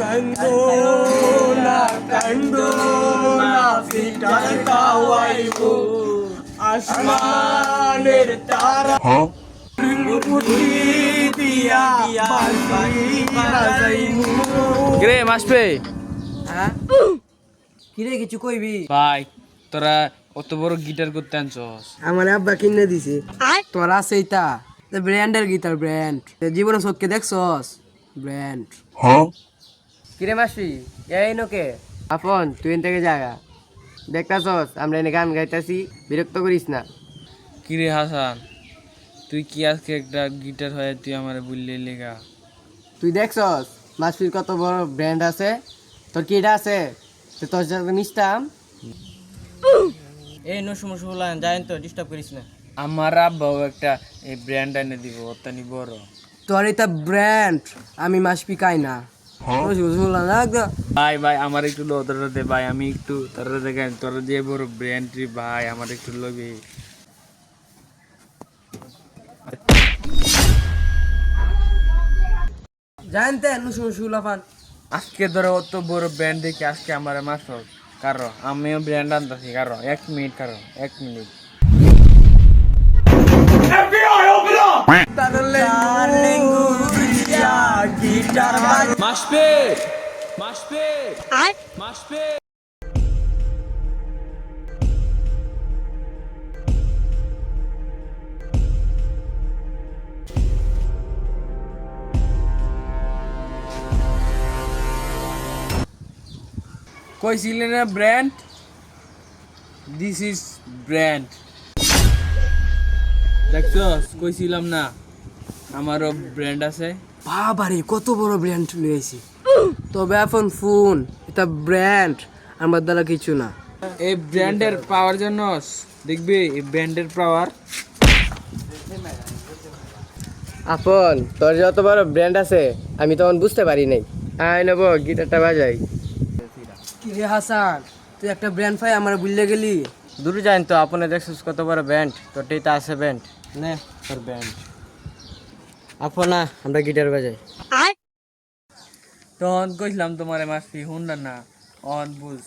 কান্দো না পিটার কাওয়াইবো আসমানের তারা দিয়া কিরে মাসপে? হ্যাঁ? কিরে কিছু কইবি? ভাই তোরা অত বড় গিটার করতে আনছস? আমার আব্বা কিনে দিছে। তোর এটা ব্র্যান্ডের গিটার ব্র্যান্ড। জীবনে চোখকে দেখছস? ব্র্যান্ড। কিরে মাসি এই নোকে আপন তুই এন থেকে জায়গা দেখতাছস আমরা এনে গান গাইতাছি বিরক্ত করিস না। কিরে হাসান তুই কি আজকে একটা গিটার হয়ে তুই আমার বললি লেগা তুই দেখছস মাসফির কত বড় ব্র্যান্ড আছে? তোর কি এটা আছে? তো তোর সাথে মিশতাম। এই নসু মসু বললাম জানেন তো ডিস্টার্ব করিস না। আমার আব্বাও একটা এই ব্র্যান্ড এনে দিব অত্যানি বড়। তোর এটা ব্র্যান্ড আমি মাসপি কাই না। বললাম ভাই ভাই আমার একটু লো তোরা দে ভাই আমি একটু তোরা দেখেন তোরা দিয়ে বড় ভাই আমার একটু লবি জানতে নসু মসু আজকে ধরো অত বড় ব্র্যান্ড দেখে আজকে আমার মাস কারও আমিও ব্র্যান্ড আনতেছি কারও এক মিনিট কারও এক মিনিট মাসপে মাসপে মাসপে। কইছিলে না ব্র্যান্ড? দিস ইজ ব্র্যান্ড দেখছস কইছিলাম না। আমারও ব্র্যান্ড আছে। বাবারে কত বড় ব্র্যান্ড লইছি তবে এখন ফোন এটা ব্র্যান্ড আমার দ্বারা কিছু না। এই ব্র্যান্ডের পাওয়ার জন্য দেখবি এই ব্র্যান্ডের পাওয়ার আপন তোর যত বড় ব্র্যান্ড আছে আমি তখন বুঝতে পারি নাই। আয় নেব গিটারটা বাজাই। কিরে হাসান তুই একটা ব্র্যান্ড পাই আমার বুঝলে গেলি? দূর জান তো আপনি দেখছিস কত বড় ব্যান্ড তোর টেটা আছে ব্যান্ড নে তোর ব্যান্ড আপনা আমরা গিটার বাজাই। তখন কইছিলাম তোমার মাসি হুন না? না অন বুঝ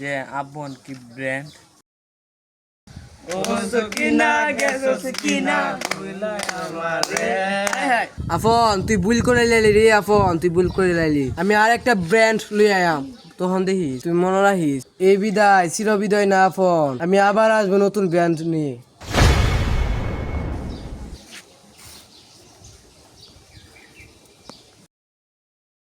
যে আপন কি ব্র্যান্ড আফন তুই ভুল করে লাইলি রে আফন তুই ভুল করে লাইলি। আমি আর একটা ব্র্যান্ড লই আয়াম। তখন দেখিস তুই মনে রাখিস এই বিদায় চির বিদায় না আফন আমি আবার আসব নতুন ব্র্যান্ড নিয়ে।